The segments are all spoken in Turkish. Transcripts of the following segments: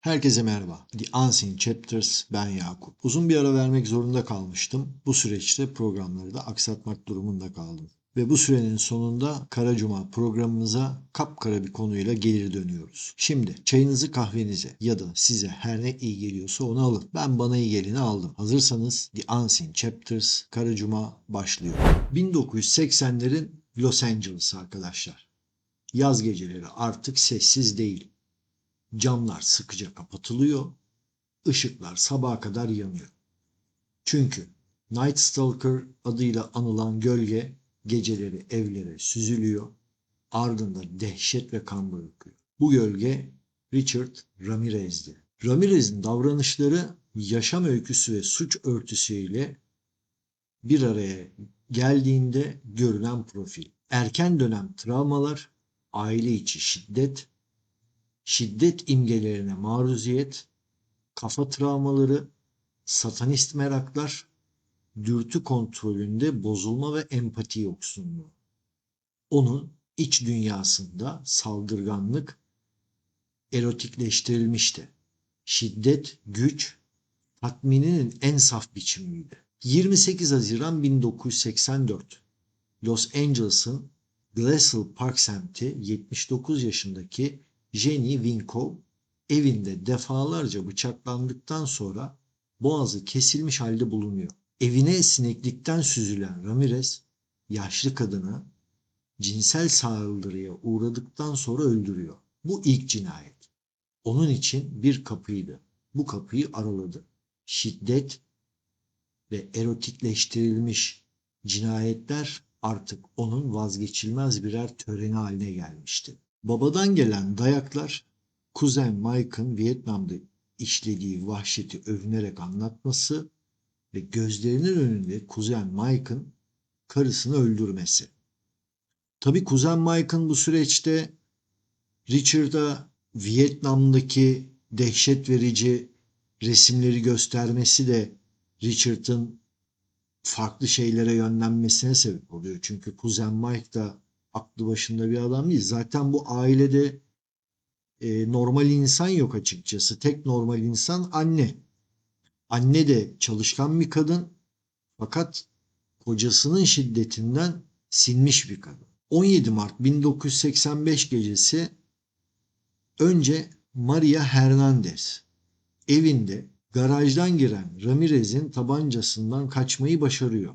Herkese merhaba. The Unseen Chapters, ben Yakup. Uzun bir ara vermek zorunda kalmıştım. Bu süreçte programları da aksatmak durumunda kaldım. Ve bu sürenin sonunda Kara Cuma programımıza kapkara bir konuyla gelir dönüyoruz. Şimdi çayınızı kahvenize ya da size her ne iyi geliyorsa onu alın. Ben bana iyi geleni aldım. Hazırsanız The Unseen Chapters Kara Cuma başlıyor. 1980'lerin Los Angeles arkadaşlar. Yaz geceleri artık sessiz değil. Camlar sıkıca kapatılıyor. ışıklar sabaha kadar yanıyor. Çünkü Night Stalker adıyla anılan gölge geceleri evlere süzülüyor. Ardında dehşet ve kan bırakıyor. Bu gölge Richard Ramirez'di. Ramirez'in davranışları yaşam öyküsü ve suç örtüsüyle bir araya geldiğinde görülen profil. Erken dönem travmalar, aile içi şiddet, şiddet imgelerine maruziyet, kafa travmaları, satanist meraklar, dürtü kontrolünde bozulma ve empati yoksunluğu. Onun iç dünyasında saldırganlık erotikleştirilmişti. Şiddet, güç, tatmininin en saf biçimiydi. 28 Haziran 1984 Los Angeles'ın Glacial Park semti 79 yaşındaki Jenny Winkov evinde defalarca bıçaklandıktan sonra boğazı kesilmiş halde bulunuyor. Evine sineklikten süzülen Ramirez yaşlı kadını cinsel saldırıya uğradıktan sonra öldürüyor. Bu ilk cinayet. Onun için bir kapıydı. Bu kapıyı araladı. Şiddet ve erotikleştirilmiş cinayetler artık onun vazgeçilmez birer töreni haline gelmişti. Babadan gelen dayaklar kuzen Mike'ın Vietnam'da işlediği vahşeti övünerek anlatması ve gözlerinin önünde kuzen Mike'ın karısını öldürmesi. Tabi kuzen Mike'ın bu süreçte Richard'a Vietnam'daki dehşet verici resimleri göstermesi de Richard'ın farklı şeylere yönlenmesine sebep oluyor. Çünkü kuzen Mike da aklı başında bir adam değil. Zaten bu ailede e, normal insan yok açıkçası. Tek normal insan anne. Anne de çalışkan bir kadın fakat kocasının şiddetinden sinmiş bir kadın. 17 Mart 1985 gecesi önce Maria Hernandez evinde garajdan giren Ramirez'in tabancasından kaçmayı başarıyor.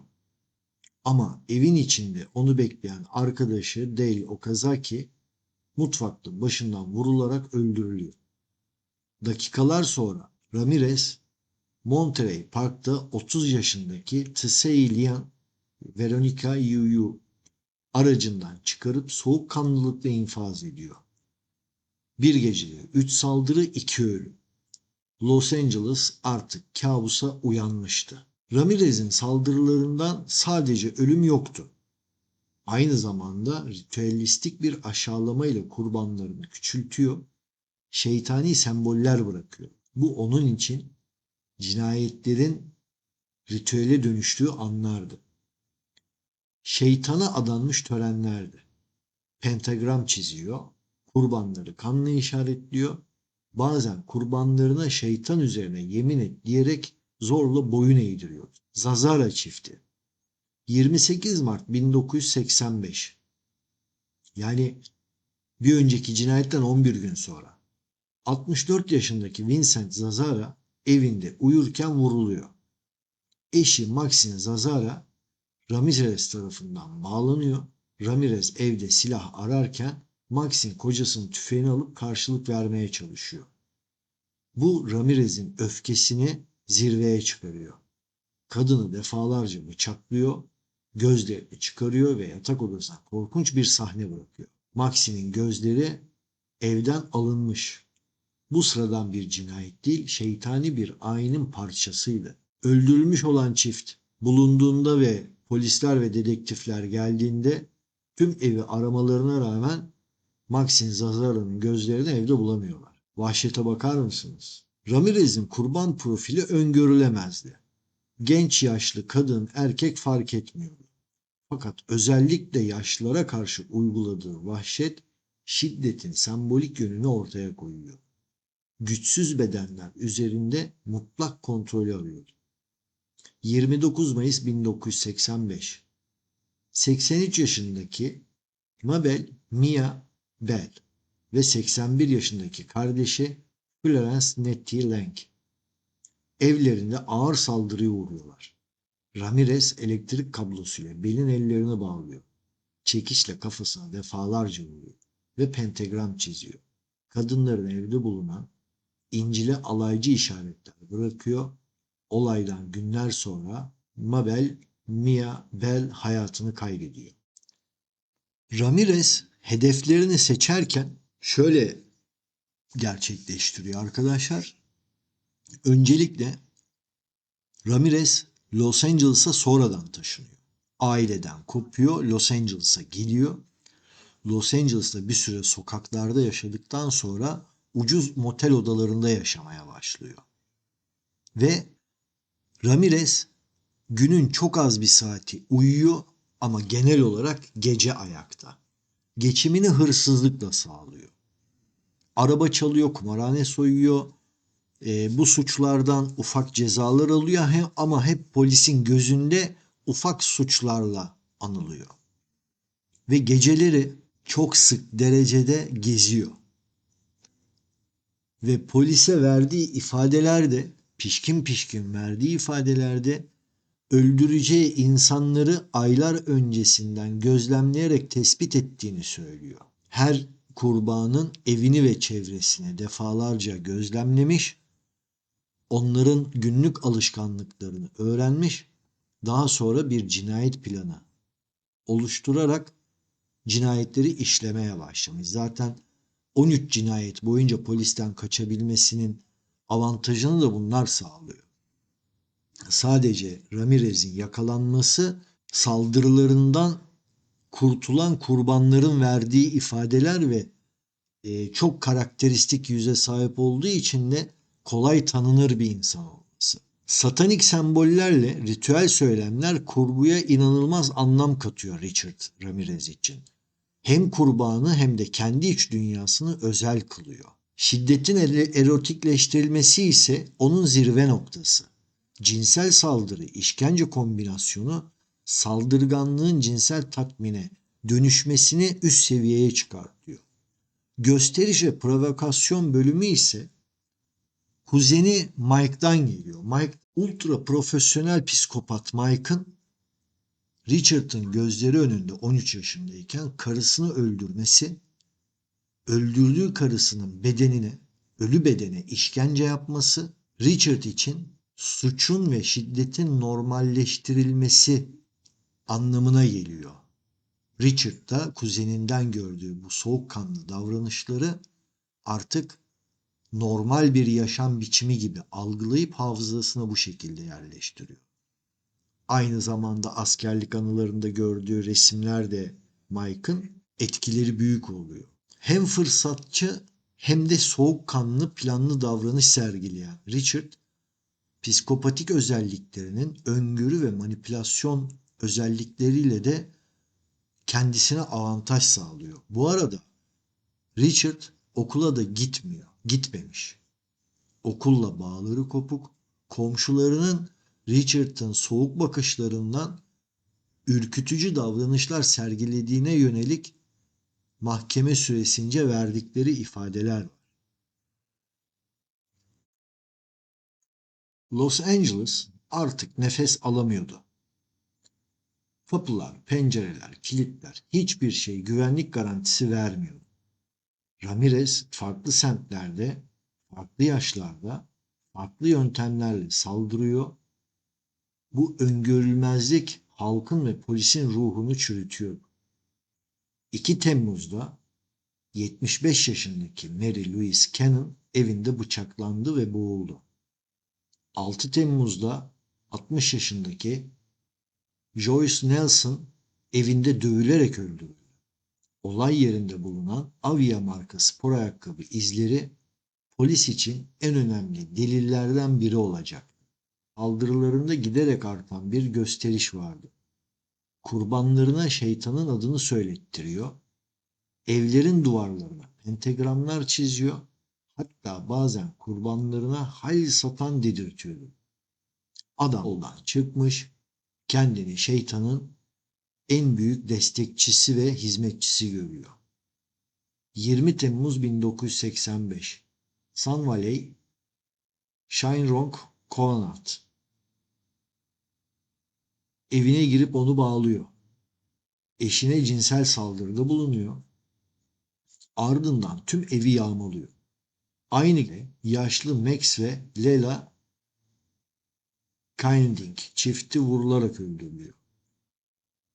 Ama evin içinde onu bekleyen arkadaşı Dale Okazaki mutfakta başından vurularak öldürülüyor. Dakikalar sonra Ramirez Monterey Park'ta 30 yaşındaki Tsei Lian Veronica Yuyu aracından çıkarıp soğukkanlılıkla infaz ediyor. Bir gecede 3 saldırı 2 ölüm. Los Angeles artık kabusa uyanmıştı. Ramirez'in saldırılarından sadece ölüm yoktu. Aynı zamanda ritüellistik bir aşağılamayla kurbanlarını küçültüyor, şeytani semboller bırakıyor. Bu onun için cinayetlerin ritüele dönüştüğü anlardı. Şeytana adanmış törenlerdi. Pentagram çiziyor, kurbanları kanla işaretliyor, bazen kurbanlarına şeytan üzerine yemin et diyerek zorla boyun eğdiriyor. Zazara çifti. 28 Mart 1985. Yani bir önceki cinayetten 11 gün sonra. 64 yaşındaki Vincent Zazara evinde uyurken vuruluyor. Eşi Maxine Zazara Ramirez tarafından bağlanıyor. Ramirez evde silah ararken Maxine kocasının tüfeğini alıp karşılık vermeye çalışıyor. Bu Ramirez'in öfkesini zirveye çıkarıyor. Kadını defalarca bıçaklıyor, gözlerini çıkarıyor ve yatak odasına korkunç bir sahne bırakıyor. Maxine'in gözleri evden alınmış. Bu sıradan bir cinayet değil, şeytani bir ayinin parçasıydı. Öldürülmüş olan çift bulunduğunda ve polisler ve dedektifler geldiğinde tüm evi aramalarına rağmen Maxine Zazara'nın gözlerini evde bulamıyorlar. Vahşete bakar mısınız? Ramirez'in kurban profili öngörülemezdi. Genç yaşlı kadın erkek fark etmiyordu. Fakat özellikle yaşlılara karşı uyguladığı vahşet şiddetin sembolik yönünü ortaya koyuyor. güçsüz bedenler üzerinde mutlak kontrolü arıyordu. 29 Mayıs 1985 83 yaşındaki Mabel Mia Bell ve 81 yaşındaki kardeşi Florence Nettie Lang evlerinde ağır saldırıya uğruyorlar. Ramirez elektrik kablosuyla belin ellerini bağlıyor. Çekişle kafasına defalarca vuruyor ve pentagram çiziyor. Kadınların evde bulunan İncil'e alaycı işaretler bırakıyor. Olaydan günler sonra Mabel Mia Bell hayatını kaybediyor. Ramirez hedeflerini seçerken şöyle gerçekleştiriyor arkadaşlar. Öncelikle Ramirez Los Angeles'a sonradan taşınıyor. Aileden kopuyor, Los Angeles'a geliyor. Los Angeles'ta bir süre sokaklarda yaşadıktan sonra ucuz motel odalarında yaşamaya başlıyor. Ve Ramirez günün çok az bir saati uyuyor ama genel olarak gece ayakta. Geçimini hırsızlıkla sağlıyor. Araba çalıyor, kumarhane soyuyor. E, bu suçlardan ufak cezalar alıyor hem, ama hep polisin gözünde ufak suçlarla anılıyor. Ve geceleri çok sık derecede geziyor. Ve polise verdiği ifadelerde, pişkin pişkin verdiği ifadelerde öldüreceği insanları aylar öncesinden gözlemleyerek tespit ettiğini söylüyor. Her kurbanın evini ve çevresini defalarca gözlemlemiş, onların günlük alışkanlıklarını öğrenmiş, daha sonra bir cinayet planı oluşturarak cinayetleri işlemeye başlamış. Zaten 13 cinayet boyunca polisten kaçabilmesinin avantajını da bunlar sağlıyor sadece Ramirez'in yakalanması saldırılarından kurtulan kurbanların verdiği ifadeler ve e, çok karakteristik yüze sahip olduğu için de kolay tanınır bir insan olması. Satanik sembollerle ritüel söylemler kurguya inanılmaz anlam katıyor Richard Ramirez için. Hem kurbanı hem de kendi iç dünyasını özel kılıyor. Şiddetin erotikleştirilmesi ise onun zirve noktası cinsel saldırı işkence kombinasyonu saldırganlığın cinsel tatmine dönüşmesini üst seviyeye çıkartıyor. Gösteriş ve provokasyon bölümü ise kuzeni Mike'dan geliyor. Mike ultra profesyonel psikopat Mike'ın Richard'ın gözleri önünde 13 yaşındayken karısını öldürmesi, öldürdüğü karısının bedenine, ölü bedene işkence yapması Richard için suçun ve şiddetin normalleştirilmesi anlamına geliyor. Richard da kuzeninden gördüğü bu soğukkanlı davranışları artık normal bir yaşam biçimi gibi algılayıp hafızasına bu şekilde yerleştiriyor. Aynı zamanda askerlik anılarında gördüğü resimler de Mike'ın etkileri büyük oluyor. Hem fırsatçı hem de soğukkanlı planlı davranış sergileyen Richard psikopatik özelliklerinin öngörü ve manipülasyon özellikleriyle de kendisine avantaj sağlıyor. Bu arada Richard okula da gitmiyor, gitmemiş. Okulla bağları kopuk, komşularının Richard'ın soğuk bakışlarından ürkütücü davranışlar sergilediğine yönelik mahkeme süresince verdikleri ifadeler var. Los Angeles artık nefes alamıyordu. Kapılar, pencereler, kilitler hiçbir şey güvenlik garantisi vermiyordu. Ramirez farklı semtlerde, farklı yaşlarda, farklı yöntemlerle saldırıyor. Bu öngörülmezlik halkın ve polisin ruhunu çürütüyor. 2 Temmuz'da 75 yaşındaki Mary Louise Cannon evinde bıçaklandı ve boğuldu. 6 Temmuz'da 60 yaşındaki Joyce Nelson evinde dövülerek öldürüldü. Olay yerinde bulunan Avia marka spor ayakkabı izleri polis için en önemli delillerden biri olacak. Saldırılarında giderek artan bir gösteriş vardı. Kurbanlarına şeytanın adını söylettiriyor. Evlerin duvarlarına pentagramlar çiziyor. hatta bazen kurbanlarına hal satan dedirtiyordu. Adam oldan çıkmış, kendini şeytanın en büyük destekçisi ve hizmetçisi görüyor. 20 Temmuz 1985 Sun Valley Shinrong Conant evine girip onu bağlıyor. Eşine cinsel saldırıda bulunuyor. Ardından tüm evi yağmalıyor. Aynı yaşlı Max ve Lela Kinding çifti vurularak öldürülüyor.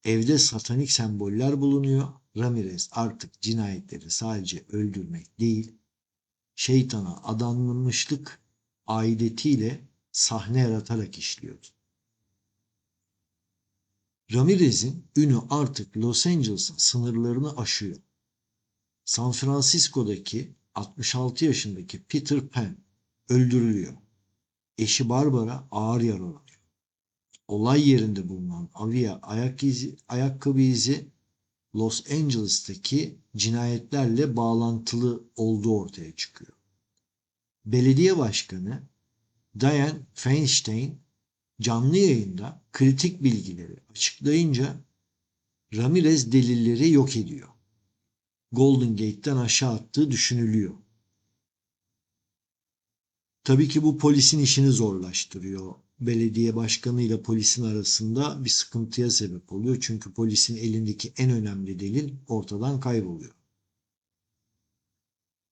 Evde satanik semboller bulunuyor. Ramirez artık cinayetleri sadece öldürmek değil, şeytana adanmışlık aidetiyle sahne yaratarak işliyordu. Ramirez'in ünü artık Los Angeles'ın sınırlarını aşıyor. San Francisco'daki 66 yaşındaki Peter Pan öldürülüyor. Eşi Barbara ağır yaralanıyor. Olay yerinde bulunan Avia ayak izi, ayakkabı izi Los Angeles'taki cinayetlerle bağlantılı olduğu ortaya çıkıyor. Belediye başkanı Diane Feinstein canlı yayında kritik bilgileri açıklayınca Ramirez delilleri yok ediyor. Golden Gate'den aşağı attığı düşünülüyor. Tabii ki bu polisin işini zorlaştırıyor. Belediye başkanı ile polisin arasında bir sıkıntıya sebep oluyor. Çünkü polisin elindeki en önemli delil ortadan kayboluyor.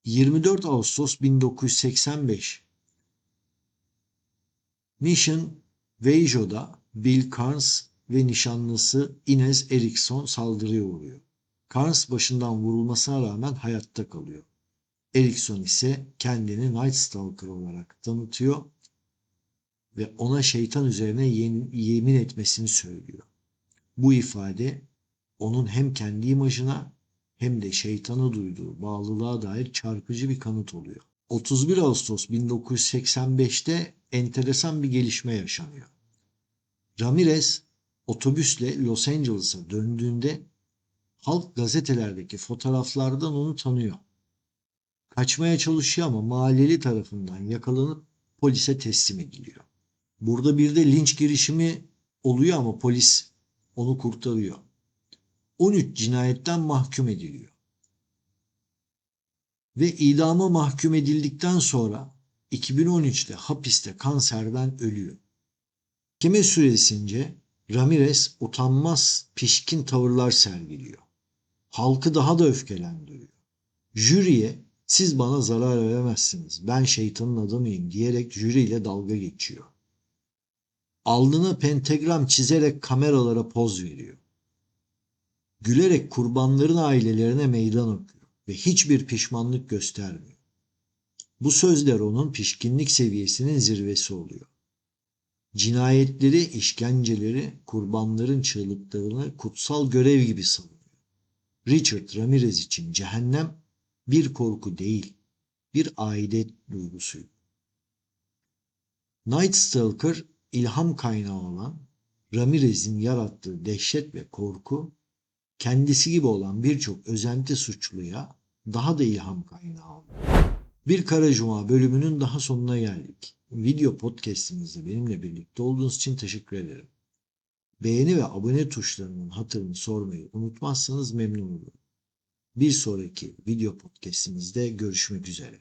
24 Ağustos 1985 Mission Veijo'da Bill Carnes ve nişanlısı Inez Erickson saldırıya uğruyor. Carnes başından vurulmasına rağmen hayatta kalıyor. Erickson ise kendini Night Stalker olarak tanıtıyor ve ona şeytan üzerine yemin etmesini söylüyor. Bu ifade onun hem kendi imajına hem de şeytana duyduğu bağlılığa dair çarpıcı bir kanıt oluyor. 31 Ağustos 1985'te enteresan bir gelişme yaşanıyor. Ramirez otobüsle Los Angeles'a döndüğünde halk gazetelerdeki fotoğraflardan onu tanıyor. Kaçmaya çalışıyor ama mahalleli tarafından yakalanıp polise teslim ediliyor. Burada bir de linç girişimi oluyor ama polis onu kurtarıyor. 13 cinayetten mahkum ediliyor. Ve idama mahkum edildikten sonra 2013'te hapiste kanserden ölüyor. Kime süresince Ramirez utanmaz pişkin tavırlar sergiliyor. Halkı daha da öfkelendiriyor. Jüriye siz bana zarar veremezsiniz ben şeytanın adamıyım diyerek jüriyle dalga geçiyor. Alnına pentagram çizerek kameralara poz veriyor. Gülerek kurbanların ailelerine meydan okuyor ve hiçbir pişmanlık göstermiyor. Bu sözler onun pişkinlik seviyesinin zirvesi oluyor. Cinayetleri, işkenceleri, kurbanların çığlıklarını kutsal görev gibi sanıyor. Richard Ramirez için cehennem bir korku değil, bir aidet duygusuydu. Night Stalker ilham kaynağı olan Ramirez'in yarattığı dehşet ve korku kendisi gibi olan birçok özenti suçluya daha da ilham kaynağı oldu. Bir Kara Cuma bölümünün daha sonuna geldik. Video podcastimizde benimle birlikte olduğunuz için teşekkür ederim. Beğeni ve abone tuşlarının hatırını sormayı unutmazsanız memnun olurum. Bir sonraki video podcastimizde görüşmek üzere.